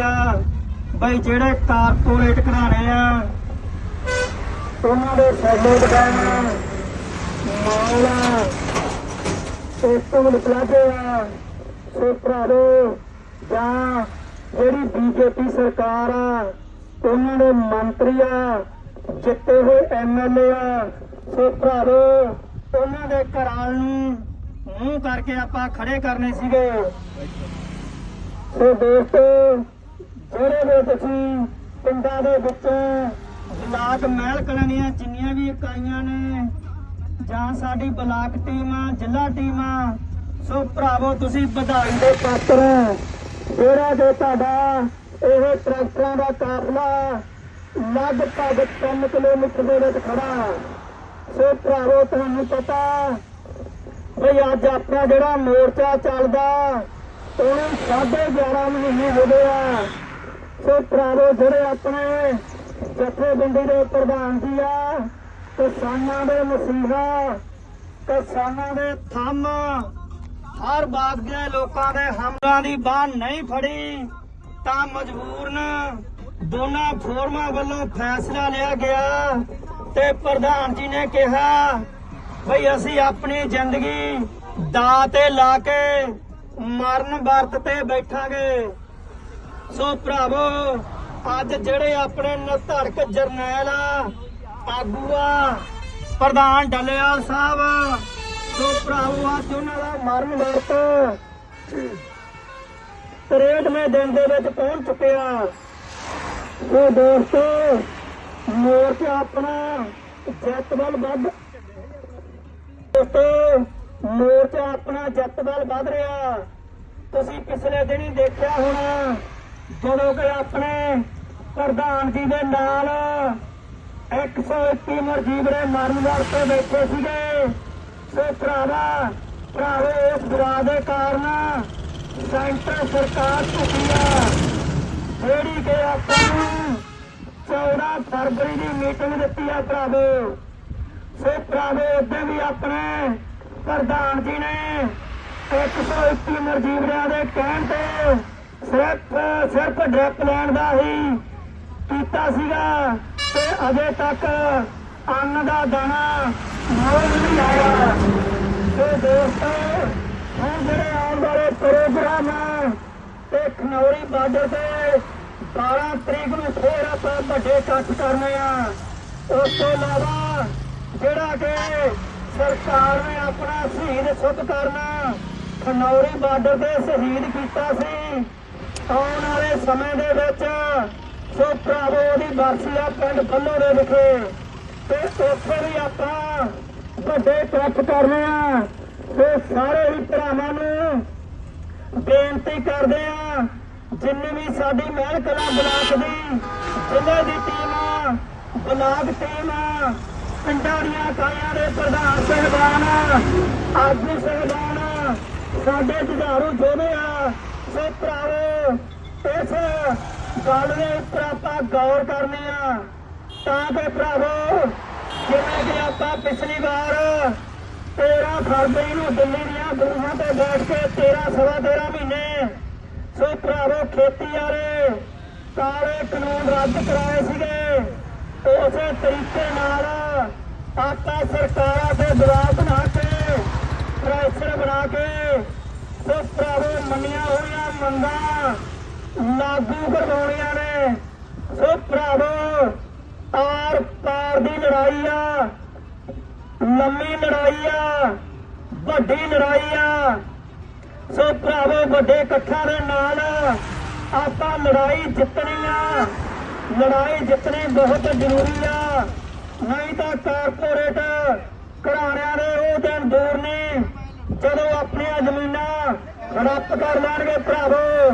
ਆ। ਬਈ ਜਿਹੜੇ ਕਾਰਪੋਰੇਟ ਘਰਾਣੇ ਆ, ਉਹਨਾਂ ਦੇ ਸਾਡੇ ਦੁਕਾਨਾਂ ਮਾਲਾ ਇਸ ਤੋਂ ਨਿਕਲਾਦੇ ਆ। ਸੋ ਭਰਾਵੋ, ਜਾਂ ਜਿਹੜੀ ਬੀਜੇਪੀ ਸਰਕਾਰ ਆ, ਉਹਨਾਂ ਦੇ ਮੰਤਰੀ ਆ, ਜਿੱਤੇ ਹੋਏ ਐਮਐਲਏ ਆ। ਸੋ ਭਰਾਵੋ, ਉਹਨਾਂ ਦੇ ਘਰਾਂ ਨੂੰ ਮੂੰਹ ਕਰਕੇ ਆਪਾਂ ਖੜੇ ਕਰਨੇ ਸੀਗੇ। ਸੋ ਦੋਸਤੋ ਜਿਹੜੇ ਵੀ ਤੁਸੀਂ ਪਿੰਡਾਂ ਦੇ ਵਿੱਚੋਂ ਬਲਾਕ ਮਹਿਲ ਕਲੋਨੀਆਂ ਜਿੰਨੀਆਂ ਵੀ ਇਕਾਈਆਂ ਨੇ, ਜਾਂ ਸਾਡੀ ਬਲਾਕ ਟੀਮ ਜ਼ਿਲ੍ਹਾ ਟੀਮ ਸੋ ਭਰਾਵੋ ਤੁਸੀਂ ਵਧਾਈ ਦੇ ਪਾਤਰ ਜਿਹੜਾ ਕਿ ਤੁਹਾਡਾ ਇਹ ਟਰੈਕਟਰਾਂ ਦਾ ਕਾਫਲਾ ਲਗਭਗ 3 ਕਿਲੋਮੀਟਰ ਦੇ ਵਿੱਚ ਖੜਾ ਸੋ ਭਰਾਵੋ ਤੁਹਾਨੂੰ ਪਤਾ, ਬਈ ਅੱਜ ਆਪਣਾ ਜਿਹੜਾ ਮੋਰਚਾ ਚੱਲਦਾ, ਉਹਨੂੰ ਸਾਢੇ 11 ਮਹੀਨੇ ਹੋ ਗਏ ਆ। ਸੋ ਭਰਾਵੋ, ਜਿਹੜੇ ਆਪਣੇ ਜਥੇਬੰਦੀ ਦੇ ਪ੍ਰਧਾਨ ਜੀ ਆ, ਕਿਸਾਨਾਂ ਦੇ ਮਸੀਹਾ, ਕਿਸਾਨਾਂ ਦੇ ਥੰਮ, ਹਰ ਬਾਗ ਦੇ ਲੋਕਾਂ ਦੇ ਹਮਲਾਂ ਦੀ ਬਾਹ ਨਹੀਂ ਫੜੀ, ਤਾਂ ਮਜਬੂਰਨ ਦੋਨਾਂ ਫੋਰਮਾਂ ਵੱਲੋਂ ਫੈਸਲਾ ਲਿਆ ਗਿਆ ਤੇ ਪ੍ਰਧਾਨ ਜੀ ਨੇ ਕਿਹਾ ਭਈ ਅਸੀਂ ਆਪਣੀ ਜ਼ਿੰਦਗੀ ਦਾ ਤੇ ਲਾ ਕੇ ਮਰਨ ਵਰਤ ਤੇ ਬੈਠਾਂਗੇ। ਸੋ ਭਰਾਵੋ, ਅੱਜ ਜਿਹੜੇ ਆਪਣੇ ਨਧੜਕ ਜਰਨੈਲ ਆ ਆਗੂ ਆ ਪ੍ਰਧਾਨ ਡੱਲੇਵਾਲ ਸਾਹਿਬ ਸੋ ਭਰਾਵੋ, ਅੱਜ ਉਹਨਾਂ ਦਾ ਮਰਨ ਵਰਤ 63ਵੇਂ ਦਿਨ ਦੇ ਵਿੱਚ ਪਹੁੰਚ ਚੁੱਕਿਆ ਸੋ ਦੋਸਤੋ, ਮੋਰਚਾ ਆਪਣਾ ਜਿੱਤ ਵੱਲ ਵੱਧ ਦੋਸਤੋ, ਮੋਰਚਾ ਆਪਣਾ ਜਿੱਤ ਵੱਲ ਵੱਧ ਰਿਹਾ। ਤੁਸੀਂ ਪਿਛਲੇ ਦਿਨ ਹੀ ਦੇਖਿਆ ਹੋਣਾ ਜਦੋਂ ਕਿ ਆਪਣੇ ਪ੍ਰਧਾਨ ਜੀ ਦੇ ਨਾਲ 121 ਮਰਜੀਬ ਦੇ ਮਰਨ ਵਾਸਤੇ ਬੈਠੇ ਸੀਗੇ। ਸੋ ਭਰਾਵਾ, ਭਰਾਵੇ, ਇਸ ਵਿਰਾਹ ਦੇ ਕਾਰਨ ਸੈਂਟਰ ਸਰਕਾਰ ਝੁਕੀ ਆ। ਜਿਹੜੀ ਕਿ ਆਪਾਂ ਨੂੰ 14 ਫਰਵਰੀ ਦੀ ਮੀਟਿੰਗ ਦਿੱਤੀ ਆ ਭਰਾਵੋ। ਸੋ ਭਰਾਵੇ ਉੱਤੇ ਵੀ ਆਪਣੇ ਪ੍ਰਧਾਨ ਜੀ ਨੇ 121 ਮਰਜੀਵਰਿਆਂ ਦੇ ਕਹਿਣ ਤੇ ਸਿਰਫ ਸਿਰਫ ਡ੍ਰਿਪ ਲੈਣ ਦਾ ਹੀ ਕੀਤਾ ਸੀਗਾ ਤੇ ਅਜੇ ਤੱਕ ਅੰਨ ਦਾ ਦਾਣਾ ਮੁੱਲ ਨਹੀਂ ਆਇਆ। ਤੇ ਦੋਸਤੋ, ਹੁਣ ਜਿਹੜੇ ਆਉਣ ਵਾਲੇ ਪ੍ਰੋਗਰਾਮ ਤੇ ਖਨੌਰੀ ਬਾਰਡਰ ਤੇ 12 ਤਰੀਕ ਨੂੰ ਫੇਰ ਆਪਾਂ ਵੱਡੇ ਇਕੱਠ ਕਰਨੇ ਆ। ਉਸ ਤੋਂ ਇਲਾਵਾ ਜਿਹੜਾ ਕਿ ਸਰਕਾਰ ਨੇ ਆਪਣਾ ਸ਼ਹੀਦ ਸੁੱਤ ਕਰਨਾ, ਖਨੌਰੀ ਬਾਰਡਰ ਤੇ ਸ਼ਹੀਦ ਕੀਤਾ ਸੀ। ਆਉਣ ਵਾਲੇ ਸਮੇਂ ਦੇ ਵਿੱਚ ਸੋ ਭਰਾਵੋ ਦੀ ਬਰਸੀ ਪਿੰਡ ਬੱਲੋ ਦੇ ਵਿਖੇ। ਤੇ ਉੱਥੇ ਵੀ ਆਪਾਂ ਵੱਡੇ ਇਕੱਠ ਕਰਨੇ ਆ ਤੇ ਸਾਰੇ ਹੀ ਭਰਾਵਾਂ ਨੂੰ ਬੇਨਤੀ ਕਰਦੇ ਆ, ਜਿੰਨੀ ਵੀ ਸਾਡੀ ਮਹਿਲ ਕਲਾ ਬਲਾਕ ਦੀ ਜ਼ਿਲ੍ਹੇ ਦੀ ਟੀਮ ਆ, ਬਲਾਕ ਟੀਮ ਆ, ਪਿੰਡਾਂ ਦੀਆਂ ਕਾਇਆਂ ਦੇ ਪ੍ਰਧਾਨ ਸਹਿਬਾਨ ਆਗੂ ਸਹਿਬਾਨ ਸਾਡੇ ਜੁਝਾਰੂ ਜੋਧੇ ਆ ਸੋ ਭਰਾਵੋ, ਇਸ ਗੱਲ ਦੇ ਉੱਪਰ ਆਪਾਂ ਗੌਰ ਕਰਨੀ ਆ। ਤਾਂ ਕਿ ਭਰਾਵੋ, ਜਿਵੇਂ ਕਿ ਆਪਾਂ ਪਿਛਲੀ ਵਾਰ 13 ਫਰਵਰੀ ਨੂੰ ਦਿੱਲੀ ਦੀਆਂ ਬੂਹਾਂ ਤੇ ਬੈਠ ਕੇ 13 ਸਵਾ 13 ਮਹੀਨੇ, ਸੋ ਭਰਾਵੋ ਖੇਤੀ ਵਾਲੇ ਕਾਲੇ ਕਾਨੂੰਨ ਰੱਦ ਕਰਾਏ ਸੀਗੇ। ਉਸੇ ਤਰੀਕੇ ਨਾਲ ਆਪਾਂ ਸਰਕਾਰਾਂ ਦੇ ਦਬਾਅ ਬਣਾ ਕੇ ਪ੍ਰੈਸ਼ਰ ਬਣਾ ਕੇ ਸੋ ਭਰਾਵੋ ਮੰਨੀਆਂ ਹੋਈਆਂ ਮੰਗਾਂ ਲਾਗੂ ਕਰਵਾਉਣੀਆਂ ਨੇ, ਸੋ ਭਰਾਵੋ, ਆਰ ਪਾਰ ਦੀ ਲੜਾਈ ਆ, ਲੰਮੀ ਲੜਾਈ ਆ, ਵੱਡੀ ਲੜਾਈ ਆ। ਸੋ ਭਰਾਵੋ, ਵੱਡੇ ਇਕੱਠਾਂ ਦੇ ਨਾਲ ਆਪਾਂ ਲੜਾਈ ਜਿੱਤਣੀ ਆ। ਲੜਾਈ ਜਿੱਤਣੀ ਬਹੁਤ ਜ਼ਰੂਰੀ ਆ। ਨਹੀਂ ਤਾਂ ਕਾਰਪੋਰੇਟ ਘਰਾਣਿਆਂ ਦੇ ਉਹ ਦਿਨ ਦੂਰ ਨਹੀਂ ਜਦੋਂ ਆਪਣੀਆਂ ਜ਼ਮੀਨਾਂ ਹੜੱਪ ਕਰ ਲੈਣਗੇ ਭਰਾਵੋ,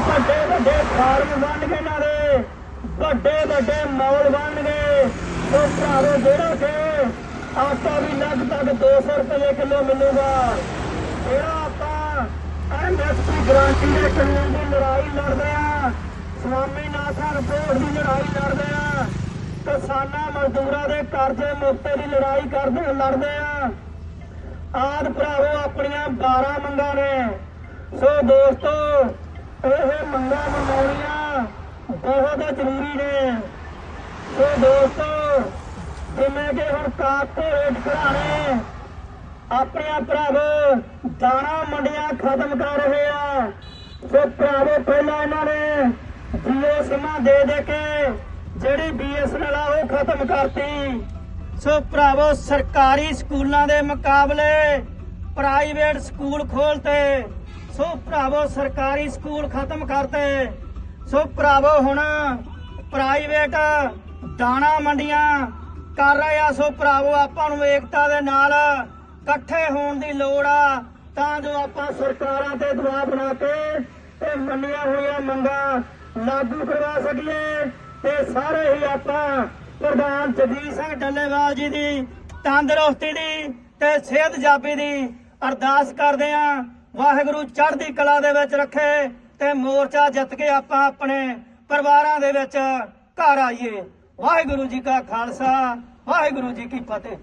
ਵੱਡੇ ਵੱਡੇ ਫਾਰਮ ਬਣਨਗੇ ਇਹਨਾਂ ਦੇ, ਵੱਡੇ ਵੱਡੇ ਮੌਲ ਬਣਨਗੇ। ਉਹ ਭਰਾਵੋ, ਜਿਹੜਾ ਕਿ ਆਟਾ ਵੀ ਲਗਭਗ 200 ਰੁਪਏ ਕਿਲੋ ਮਿਲੂਗਾ, ਜਿਹੜਾ ਆਪਾਂ ਐਮਐਸਪੀ ਗਾਰੰਟੀ ਦੇ ਕਾਨੂੰਨ ਦੀ ਲੜਾਈ ਲੜਦੇ ਆ ਸਵਾਮੀਨਾਥਨ ਰਿਪੋਰਟ ਦੀ ਲੜਾਈ ਲੜਦੇ ਆ, ਕਿਸਾਨਾਂ ਮਜ਼ਦੂਰਾਂ ਦੇ ਕਰਜ਼ੇ ਮੁਕਤੇ ਦੀ ਲੜਾਈ ਕਰਦੇ ਲੜਦੇ ਆ। ਆਦ ਭਰਾਵੋ, ਆਪਣੀਆਂ 12 ਮੰਗਾਂ ਨੇ। ਸੋ ਦੋਸਤੋ, ਇਹ ਮੰਗਾਂ ਮਨਾਉਣੀਆਂ ਬਹੁਤ ਜ਼ਰੂਰੀ ਨੇ। ਸੋ ਦੋਸਤੋ, ਜਿਵੇਂ ਕਿ ਹੁਣ ਕਾਰਪੋਰੇਟ ਘਰਾਣੇ ਆਪਣੀਆਂ ਭਰਾਵੋ, ਦਾਣਾ ਮੰਡੀਆਂ ਖਤਮ ਕਰ ਰਹੇ ਆ। ਸੋ ਭਰਾਵੋ, ਪਹਿਲਾਂ ਇਹਨਾਂ ਨੇ ਜੀਓ ਸਿਮਾਂ ਦੇ ਦੇ ਕੇ ਜਿਹੜੀ ਬੀਐਸਐਨਐਲ ਆ ਉਹ ਖਤਮ ਕਰਤੀ। ਸੋ ਭਰਾਵੋ, ਸਰਕਾਰੀ ਸਕੂਲਾਂ ਦੇ ਮੁਕਾਬਲੇ ਪ੍ਰਾਈਵੇਟ ਸਕੂਲ ਖੋਲਤੇ ਸੋ ਭਰਾਵੋ, ਸਰਕਾਰੀ ਸਕੂਲ ਖਤਮ ਕਰਤੇ ਸੋ ਭਰਾਵੋ, ਹੁਣ ਪ੍ਰਾਈਵੇਟ ਦਾਣਾ ਮੰਡੀਆਂ ਕਰ ਰਹੇ ਆ। ਸੋ ਭਰਾਵੋ, ਆਪਾਂ ਨੂੰ ਏਕਤਾ ਦੇ ਨਾਲ ਇਕੱਠੇ ਹੋਣ ਦੀ ਲੋੜ ਆ। ਤਾਂ ਜੋ ਆਪਾਂ ਸਰਕਾਰਾਂ ਤੇ ਦਬਾਅ ਬਣਾ ਕੇ ਇਹ ਮੰਨੀਆਂ ਹੋਈਆਂ ਮੰਗਾਂ ਲਾਗੂ ਕਰਵਾ ਸਕੀਏ ਤੇ ਸਾਰੇ ਹੀ ਆਪਾਂ ਪ੍ਰਧਾਨ ਜਗਜੀਤ ਸਿੰਘ ਡੱਲੇਵਾਲ ਜੀ ਦੀ, ਤੰਦਰੁਸਤੀ ਦੀ ਤੇ ਸਿਹਤ ਜਾਬੀ ਦੀ ਅਰਦਾਸ ਕਰਦੇ ਆਂ ਵਾਹਿਗੁਰੂ ਚੜ੍ਹਦੀ ਕਲਾ ਦੇ ਵਿੱਚ ਰੱਖੇ ਤੇ ਮੋਰਚਾ ਜਿੱਤ ਕੇ ਆਪਾਂ ਆਪਣੇ ਪਰਿਵਾਰਾਂ ਦੇ ਵਿੱਚ ਘਰ ਆਈਏ। ਵਾਹਿਗੁਰੂ ਜੀ ਕਾ ਖਾਲਸਾ, ਵਾਹਿਗੁਰੂ ਜੀ ਕੀ ਫਤਿਹ।